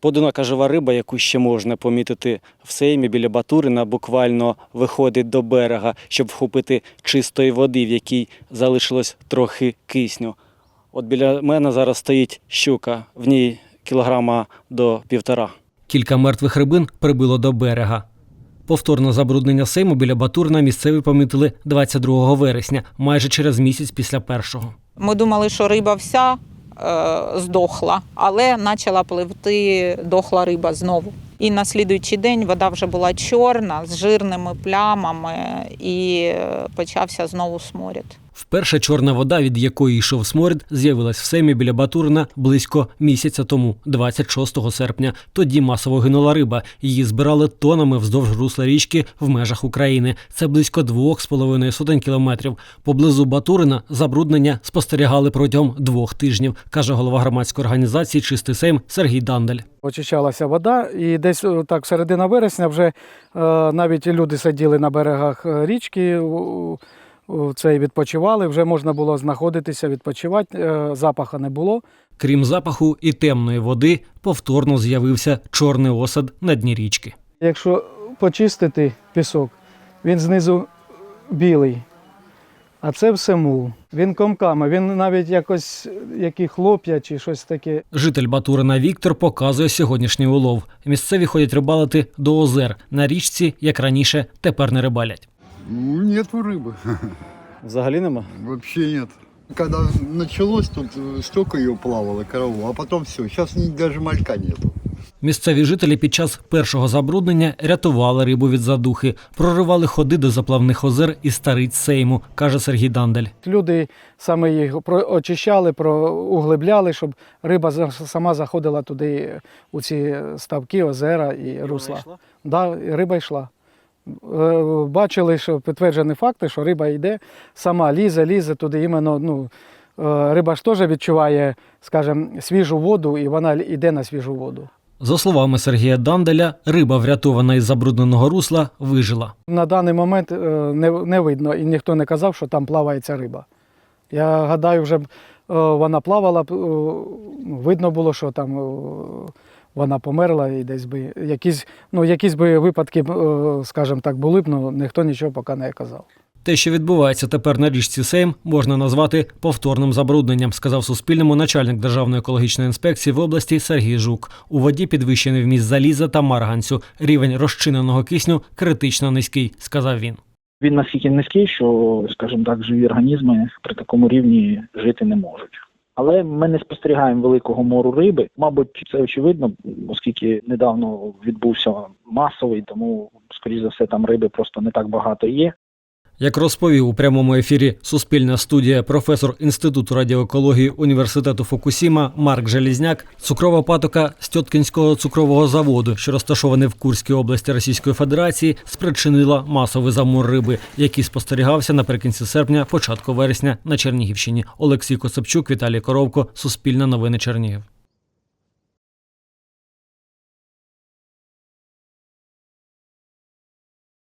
Подинока жива риба, яку ще можна помітити в сеймі біля Батурина, буквально виходить до берега, щоб вхопити чистої води, в якій залишилось трохи кисню. От біля мене зараз стоїть щука, в ній кілограма до півтора. Кілька мертвих рибин прибило до берега. Повторне забруднення Сейму біля Батурина місцеві помітили 22 вересня, майже через місяць після першого. Ми думали, що риба вся здохла, але почала пливти дохла риба знову. І на слідуючий день вода вже була чорна з жирними плямами, і е, почався знову сморід. Вперше чорна вода, від якої йшов сморід, з'явилась в Сеймі біля Батурина близько місяця тому, 26 серпня. Тоді масово гинула риба. Її збирали тонами вздовж русла річки в межах України. Це близько двох з половиною сотень кілометрів. Поблизу Батурина забруднення спостерігали протягом двох тижнів, каже голова громадської організації Чистий Сейм Сергій Дандель. Очищалася вода, і десь е, так середина вересня вже е, навіть люди сиділи на берегах е, річки, у цей відпочивали. Вже можна було знаходитися, відпочивати. е, Запаха не було. Крім запаху і темної води, повторно з'явився чорний осад на дні річки. Якщо почистити пісок, він знизу білий, а це все мул. Він комками, він навіть якось які хлоп'я чи щось таке. Житель Батурина Віктор показує сьогоднішній улов. Місцеві ходять рибалити до озер. На річці, як раніше, тепер не рибалять. Ну, нету рыбы. Взагалі нема. Вообще нет. Когда началось, тут э, столько ее плавало, корову, а потом все. Сейчас даже малька нету. Місцеві жителі під час першого забруднення рятували рибу від задухи, проривали ходи до заплавних озер і стариць Сейму, каже Сергій Дандель. Люди саме їх про- очищали, про- углибляли, щоб риба за- сама заходила туди, у ці ставки, озера і русла. Да, і риба йшла. Е, Бачили, що підтверджені факти, що риба йде, сама лізе, лізе туди. Іменно, ну, е, риба ж теж відчуває, скажімо, свіжу воду, і вона йде на свіжу воду. За словами Сергія Данделя, риба, врятована із забрудненого русла, вижила. На даний момент е, не, не видно, і ніхто не казав, що там плавається риба. Я гадаю, вже вона плавала, е, видно було, що там вона померла і десь би якісь, ну, якісь би випадки, е, скажімо так, були б, але ніхто нічого поки не казав. Те, що відбувається тепер на річці Сейм, можна назвати повторним забрудненням, сказав Суспільному начальник Державної екологічної інспекції в області Сергій Жук. У воді підвищений вміст заліза та марганцю. Рівень розчиненого кисню критично низький, сказав він. Він настільки низький, що, скажімо так, живі організми при такому рівні жити не можуть. Але ми не спостерігаємо великого мору риби. Мабуть, це очевидно, оскільки недавно відбувся масовий, тому, скоріш за все, там риби просто не так багато є. Як розповів у прямому ефірі Суспільна студія професор Інституту радіоекології університету Фукусіма Марк Желізняк, цукрова патока з Тьоткінського цукрового заводу, що розташований в Курській області Російської Федерації, спричинила масовий замор риби, який спостерігався наприкінці серпня, початку вересня на Чернігівщині. Олексій Коцепчук, Віталій Коровко, Суспільне новини Чернігів.